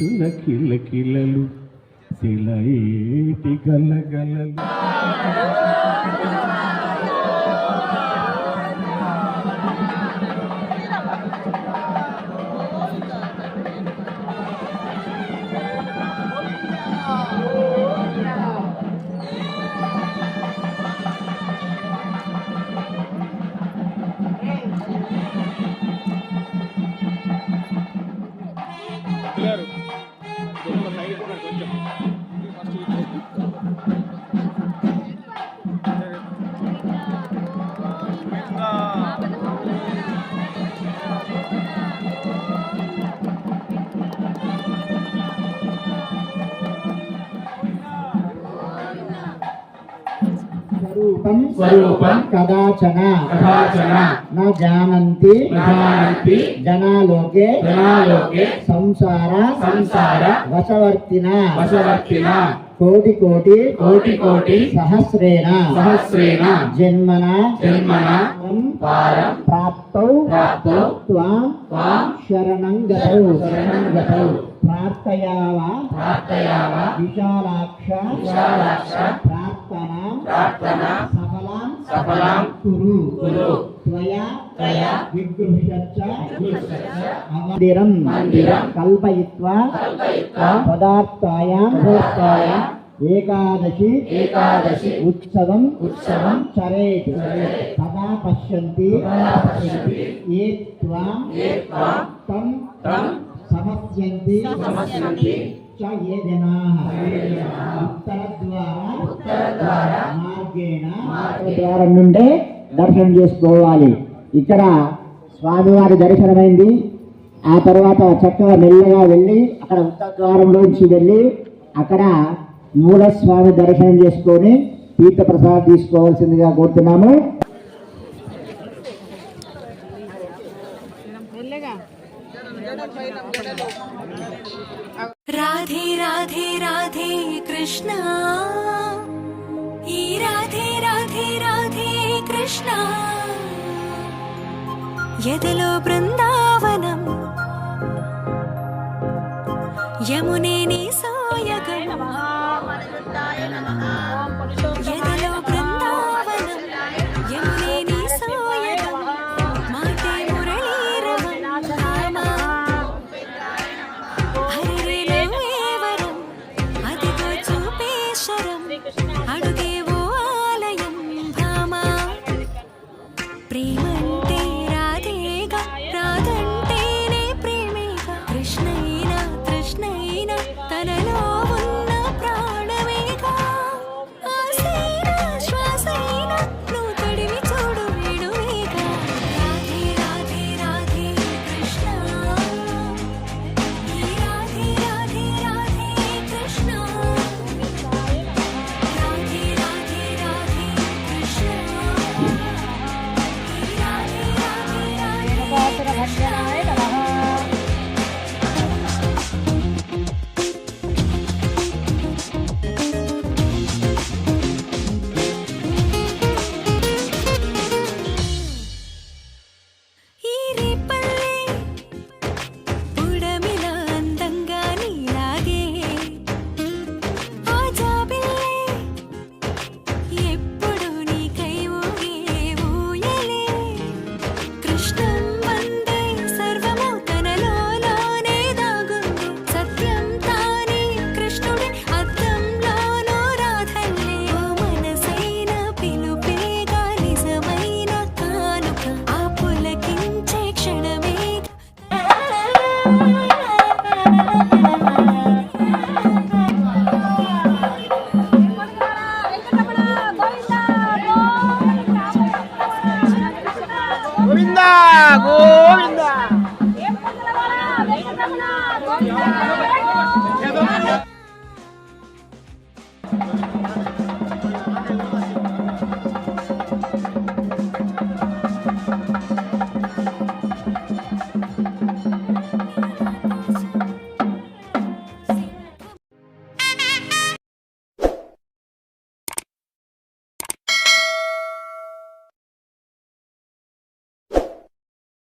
మనసుల కిలకిలలు తిలయేటి గలగలలు స్వరూపం స్వరూపం కదాచన కథాచన. న జానంతి. ప్రధానంతి జనాలోకే. జనాలోకే. సంసార. సంసార. వశవర్తిన. వశవర్తిన. కోటి కోటి. కోటి కోటి. సహస్రేణ. సహస్రేణ. జన్మన. జన్మన. పారం. ప్రాప్తౌ. ప్రాప్తౌ. త్వాం. త్వాం. శరణం గతౌ. శరణం గతౌ. ప్రార్థయావ. ప్రార్థయామ విశాలాక్ష. విశాలాక్ష. ప్రార్థన సఫలాం సఫలాం కురు. కురు. త్వయా త్వయా మందిరం మందిరం కల్పయిత్వా. కల్పయిత్వా. పదార్థాయాం పదార్థాయాం ఏకాదశి. ఏకాదశి. ఉత్సవం. ఉత్సవం. చరేత్. తదా పశ్యంతి. ఏ త్వాం తం. తం. సమస్యంతి. సమస్యంతి. చ ఏ జనాః ఉత్తరద్వార. ద్వారం నుండే దర్శనం చేసుకోవాలి. ఇక్కడ స్వామివారి దర్శనమైంది. ఆ తర్వాత చక్కగా మెల్లగా వెళ్ళి అక్కడ ఉత్తర ద్వారంలోంచి వెళ్ళి అక్కడ మూలస్వామి దర్శనం చేసుకొని తీర్థ ప్రసాదం తీసుకోవాల్సిందిగా కోరుతున్నాము. రాధే రాధే రాధే కృష్ణ. కృష్ణ. ఎదలో బృందావనం. యమునే నీ గోవిందా.